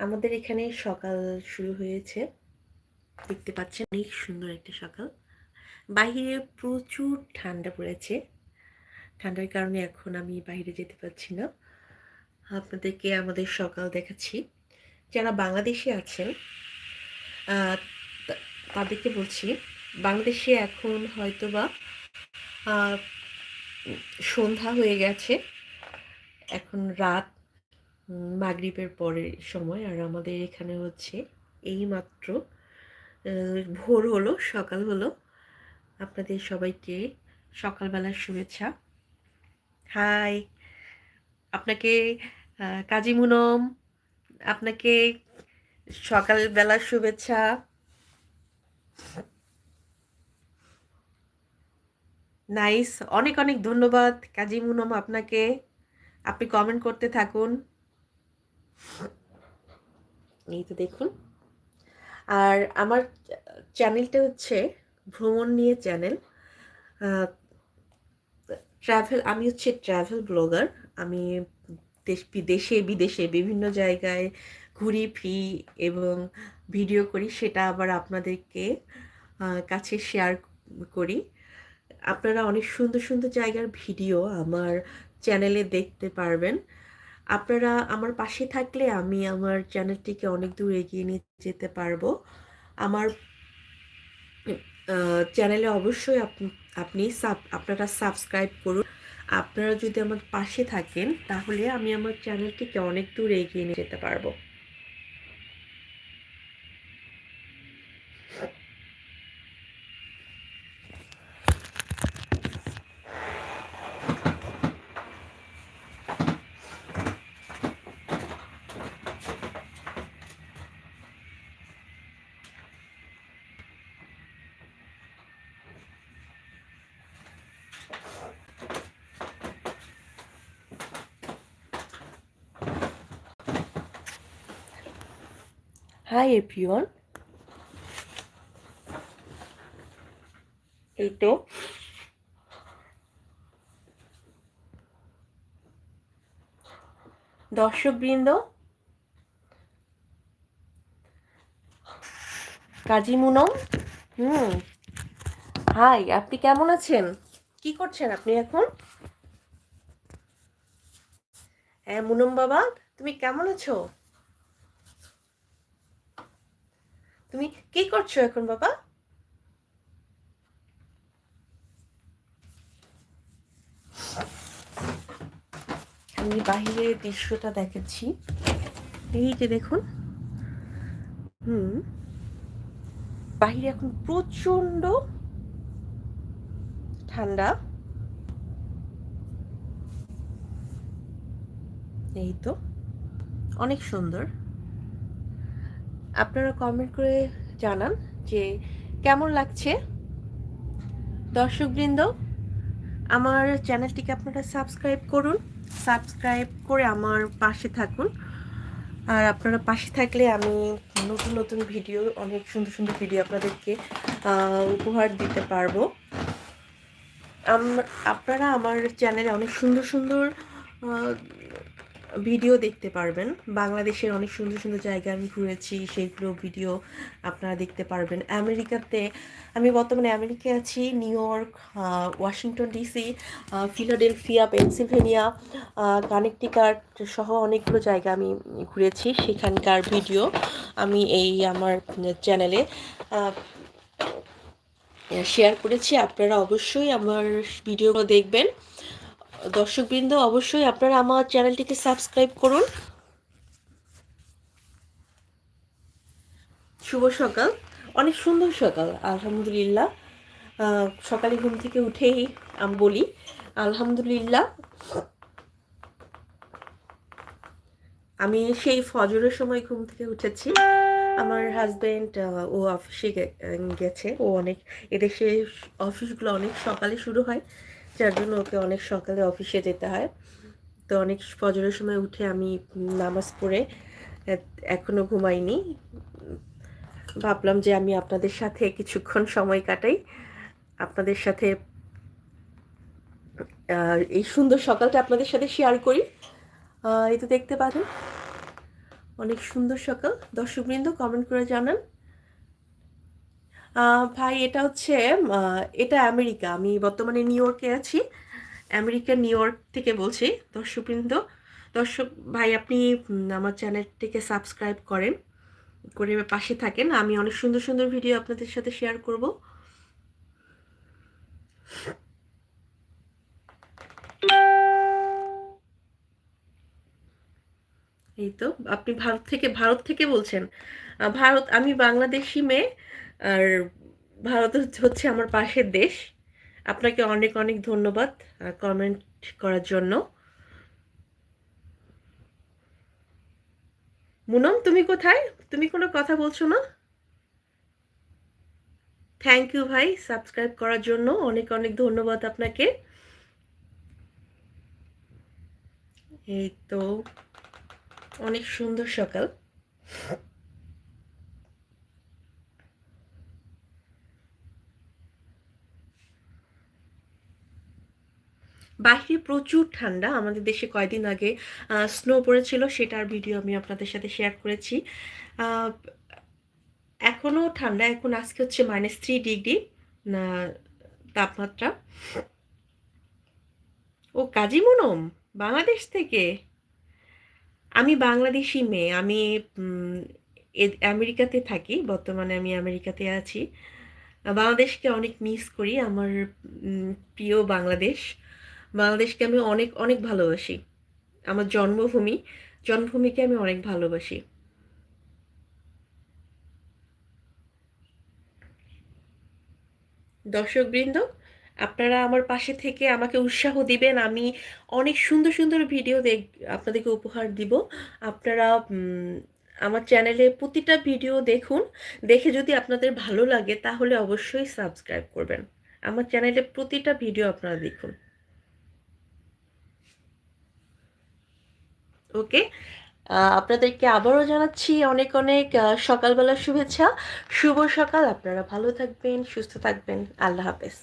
আমাদের এখানে সকাল শুরু হয়েছে। দেখতে পাচ্ছেন অনেক সুন্দর একটা সকাল। বাইরে প্রচুর ঠান্ডা পড়েছে। ঠান্ডার কারণে এখন আমি বাইরে যেতে পারছি না। আপনাদেরকে আমাদের সকাল দেখাচ্ছি। যারা বাংলাদেশে আছেন তাদেরকে বলছি বাংলাদেশে এখন হয়তোবা আহ, সন্ধ্যা হয়ে গেছে। এখন রাত মাগরিবের পরের সময়। আর আমাদের এখানে হচ্ছে এই মাত্র ভোর হলো, সকাল হলো। আপনাদের সবাইকে সকালবেলার শুভেচ্ছা। হাই, আপনাকে কাজী মুনম, আপনাকে সকালবেলার শুভেচ্ছা। নাইস, অনেক অনেক ধন্যবাদ। কাজী মুনম, আপনাকে, আপনি কমেন্ট করতে থাকুন। এই তো দেখুন। আর আমার চ্যানেলটা হচ্ছে ভ্রমণ নিয়ে চ্যানেল। ট্রাভেল আমি হচ্ছে ট্রাভেল ব্লগার আমি দেশ, বিদেশে বিদেশে বিভিন্ন জায়গায় ঘুরি, ফিরি এবং ভিডিও করি, সেটা আবার আপনাদেরকে কাছে শেয়ার করি। আপনারা অনেক সুন্দর সুন্দর জায়গার ভিডিও আমার চ্যানেলে দেখতে পারবেন। আপনারা আমার পাশে থাকলে আমি আমার চ্যানেলটিকে অনেক দূর এগিয়ে নিয়ে যেতে পারব। আমার চ্যানেলে অবশ্যই আপ- আপনি সাব, আপনারা সাবস্ক্রাইব করুন। আপনারা যদি আমার পাশে থাকেন, তাহলে আমি আমার চ্যানেলটিকে অনেক দূর এগিয়ে নিয়ে যেতে পারব। হাই এভরিওয়ান এই তো দর্শকবৃন্দ, কাজী মুনম, হুম হাই আপনি কেমন আছেন? কি করছেন আপনি এখন? হ্যাঁ মুনম বাবা, তুমি কেমন আছো? তুমি কি করছ এখন, বাবা? আমি বাহিরের দৃশ্যটা দেখেছি। এই যে দেখুন। হুম। বাহিরে এখন প্রচণ্ড ঠান্ডা। এই তো, অনেক সুন্দর। আপনারা কমেন্ট করে জানান যে কেমন লাগছে। দর্শকবৃন্দ, আমার চ্যানেলটিকে আপনারা সাবস্ক্রাইব করুন। সাবস্ক্রাইব করে আমার পাশে থাকুন। আর আপনারা পাশে থাকলে আমি নতুন নতুন ভিডিও অনেক সুন্দর সুন্দর ভিডিও আপনাদেরকে উপহার দিতে পারব। আপনারা আমার চ্যানেলে অনেক সুন্দর সুন্দর ভিডিও দেখতে পারবেন। বাংলাদেশের অনেক সুন্দর সুন্দর জায়গা আমি ঘুরেছি সেইগুলো ভিডিও আপনারা দেখতে পারবেন। আমেরিকাতে আমি বর্তমানে আমেরিকায় আছি, New York Washington DC Philadelphia, Pennsylvania Connecticut সহ অনেকগুলো জায়গা আমি ঘুরেছি। সেখানকার ভিডিও আমি এই আমার চ্যানেলে শেয়ার করেছি। আপনারা অবশ্যই আমার ভিডিওগুলো দেখবেন। দর্শকবৃন্দ, অবশ্যই আপনারা আমার চ্যানেলটিকে সাবস্ক্রাইব করুন। শুভ সকাল। অনেক সুন্দর সকাল, আলহামদুলিল্লাহ। সকালে ঘুম থেকে উঠেই আমি বলি, আলহামদুলিল্লাহ। আমি সেই ফজরের সময় ঘুম থেকে উঠেছি। আমার হাজবেন্ড ও অফিসে গেছে। ও অনেক, এদেশে অফিসগুলো অনেক সকালে শুরু হয়। যার জন্য ওকে অনেক সকালে অফিসে যেতে হয়। তো অনেক ফজরের সময় উঠে আমি নামাজ পড়ে এ- এখনও ঘুমাইনি। ভাবলাম যে আমি আপনাদের সাথে কিছুক্ষণ সময় কাটাই। আপনাদের সাথে এই সুন্দর সকালটা আপনাদের সাথে শেয়ার করি। এই তো দেখতে পারেন অনেক সুন্দর সকাল। দর্শকবৃন্দ কমেন্ট করে জানান। ভাই, এটা হচ্ছে এটা আমেরিকা। আমি বর্তমানে নিউ ইয়র্কে আছি। আমেরিকা, নিউ ইয়র্ক থেকে বলছি, দর্শকবৃন্দ। দর্শক ভাই, আপনি আমার চ্যানেলটিকে সাবস্ক্রাইব করেন, করে পাশে থাকেন। আমি অনেক সুন্দর সুন্দর ভিডিও আপনাদের সাথে শেয়ার করব। এই তো, আপনি ভারত থেকে ভারত থেকে বলছেন। ভারত, আমি বাংলাদেশি মেয়ে। আর ভারত হচ্ছে আমার পাশের দেশ। আপনাকে অনেক অনেক ধন্যবাদ কমেন্ট করার জন্য। মুনম, তুমি কোথায়? তুমি কোনো কথা বলছো না? থ্যাংক ইউ ভাই সাবস্ক্রাইব করার জন্য। অনেক অনেক ধন্যবাদ আপনাকে। এই তো, অনেক সুন্দর সকাল। বাহিরে প্রচুর ঠান্ডা। আমাদের দেশে কয়দিন আগে স্নো পড়েছিল, সেটার ভিডিও আমি আপনাদের সাথে শেয়ার করেছি। এখনও ঠান্ডা, এখন আজকে হচ্ছে মাইনাস থ্রি ডিগ্রি তাপমাত্রা। ও কাজী মুনম বাংলাদেশ থেকে। আমি বাংলাদেশি মেয়ে, আমি আমেরিকাতে থাকি, বর্তমানে আমি আমেরিকাতে আছি। বাংলাদেশকে অনেক মিস করি, আমার প্রিয় বাংলাদেশ। বাংলাদেশকে আমি অনেক অনেক ভালোবাসি। আমার জন্মভূমি, জন্মভূমিকে আমি অনেক ভালোবাসি। দর্শকবৃন্দ, আপনারা আমার পাশে থেকে আমাকে উৎসাহ দিবেন। আমি অনেক সুন্দর সুন্দর ভিডিও দেখ, আপনাদেরকে উপহার দিব। আপনারা আমার চ্যানেলে প্রতিটা ভিডিও দেখুন। দেখে যদি আপনাদের ভালো লাগে, তাহলে অবশ্যই সাবস্ক্রাইব করবেন। আমার চ্যানেলে প্রতিটা ভিডিও আপনারা দেখুন। ওকে? আপনাদেরকে আবারও জানাচ্ছি অনেক অনেক সকালবেলার শুভেচ্ছা। শুভ সকাল, আপনারা ভালো থাকবেন, সুস্থ থাকবেন। আল্লাহ হাফেজ।